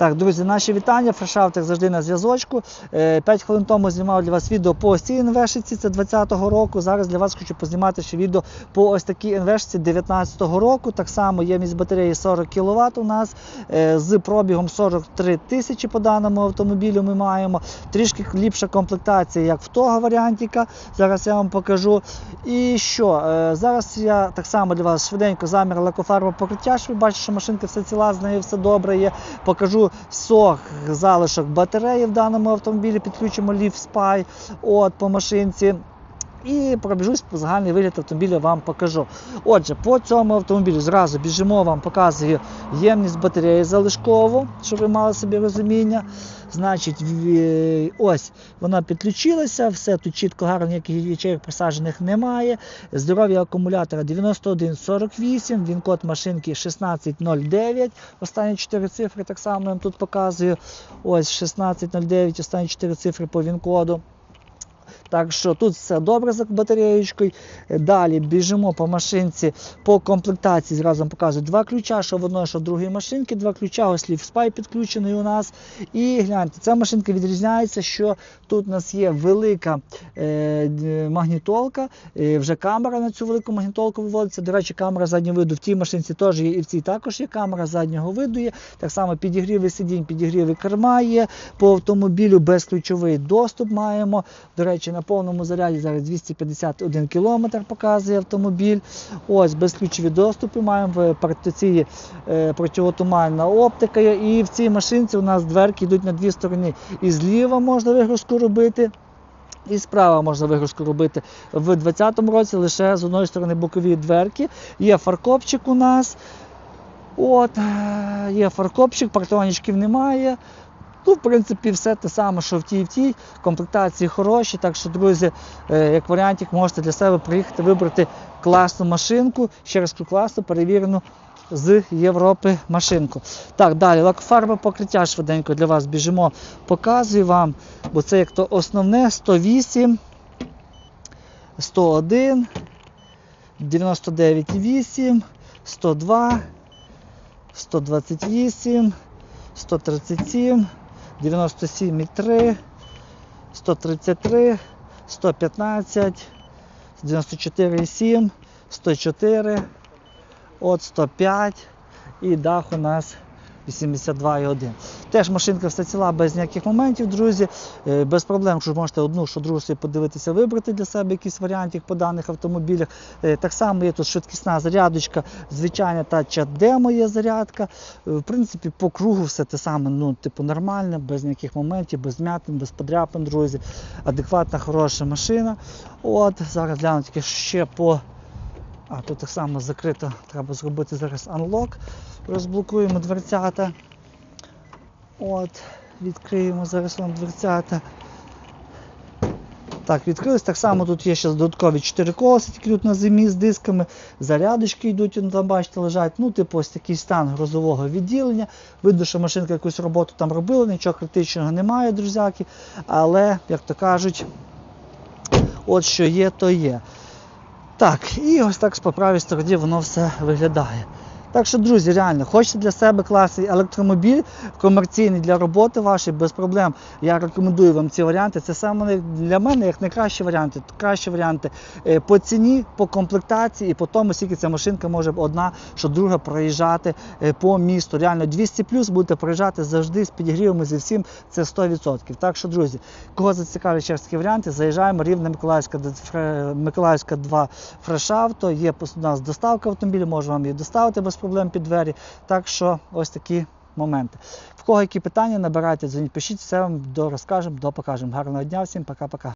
Так, друзі, наші вітання. Фрешафтик завжди на зв'язочку. 5 хвилин тому знімав для вас відео по ось цій інвешиці, це 20-го року. Зараз для вас хочу познімати ще відео по ось такій інвешиці 19-го року. Так само ємність батареї 40 кВт у нас е, з пробігом 43 тисячі по даному автомобілю ми маємо. Трішки ліпша комплектація, як в того варіантіка. Зараз я вам покажу. І що? е, Зараз я так само для вас швиденько замір лакофарбового покриття. Що ви бачите, що машинка все ціла, з нею все добре є. Покажу сох залишок батареї в даному автомобілі. Підключимо Leaf Spy от, по машинці. І пробіжусь по загальний вигляд автомобіля вам покажу. Отже, по цьому автомобілю зразу біжимо, вам показую ємність батареї залишкову, щоб ви мали собі розуміння. Значить, ось вона підключилася, все тут чітко гарно, ніяких ячеїв присаджених немає. Здоров'я акумулятора 9148, він код машинки 1609. Останні 4 цифри так само я вам тут показую. Ось 1609, останні 4 цифри по він-коду. Так що тут все добре з батареєчкою. Далі біжимо по машинці по комплектації. Зразу вам показую два ключа, що в одної, що в другій машинки. Два ключа, ось LiftSpy підключений у нас. І гляньте, ця машинка відрізняється, що тут у нас є велика е, магнітолка, е, вже камера на цю велику магнітолку виводиться. До речі, камера заднього виду в тій машинці теж є, і в цій також є камера заднього виду є. Так само підігріви сидінь, підігріви керма є. По автомобілю безключовий доступ маємо. До речі, на повному заряді зараз 251 км показує автомобіль. Ось безключові доступи маємо в е, противотуманна оптика. І в цій машинці у нас дверки йдуть на дві сторони. І зліва можна вигрузку робити. І справа можна вигрузку робити в 2020 році лише з одної сторони бокові дверки. Є фаркопчик у нас. От, е, є фаркопчик, партонічків немає. Ну, в принципі, все те саме, що в тій і в тій. Комплектації хороші. Так що, друзі, е, як варіантик, можете для себе приїхати вибрати класну машинку. Ще раз класну, перевірену з Європи машинку. Так, далі, лакофарбове покриття швиденько для вас біжимо, показую вам, бо це як то основне 108, 101, 99,8, 102, 128, 137, 97,3, 133, 115, 94,7, 104, от 105 і дах у нас 82,1. Теж машинка все ціла без ніяких моментів, друзі. Е, Без проблем, що можете одну, що другу собі подивитися, вибрати для себе якийсь варіантик по даних автомобілях. Е, Так само є тут швидкісна зарядочка, звичайна та чат-демо є зарядка. Е, В принципі, по кругу все те саме, ну, типу, нормальне, без ніяких моментів, без м'ятин, без подряпин, друзі. Адекватна, хороша машина. От, зараз гляну тільки ще по. А, тут так само закрито, треба зробити зараз unlock. Розблокуємо дверцята. От, відкриємо зараз вам дверцята. Так, відкрились. Так само тут є ще додаткові 4 колеса, тільки тут на зимі з дисками. Зарядочки йдуть, там бачите, лежать. Ну, типу, ось такий стан грузового відділення. Видно, що машинка якусь роботу там робила, нічого критичного немає, друзяки. Але, як то кажуть, от що є, то є. Так, і ось так по правій стороні воно все виглядає. Так що, друзі, реально, хочете для себе класний електромобіль, комерційний для роботи вашої, без проблем. Я рекомендую вам ці варіанти. Це саме для мене як найкращі варіанти. Кращі варіанти е, по ціні, по комплектації і по тому, скільки ця машинка може одна, що друга проїжджати е, по місту. Реально 200 плюс будете проїжджати завжди з підігрівами зі всім. Це 100%. Так що, друзі, кого зацікавлять такі варіанти, заїжджаємо рівне Миколаївська, Миколаївська 2 фрешавто. Є у нас доставка автомобіля, можу вам її доставити без проблем під двері. Так що ось такі моменти. В кого які питання, набирайте, дзвоніть, пишіть, все вам розкажемо, до покажемо. Гарного дня всім, пока-пока.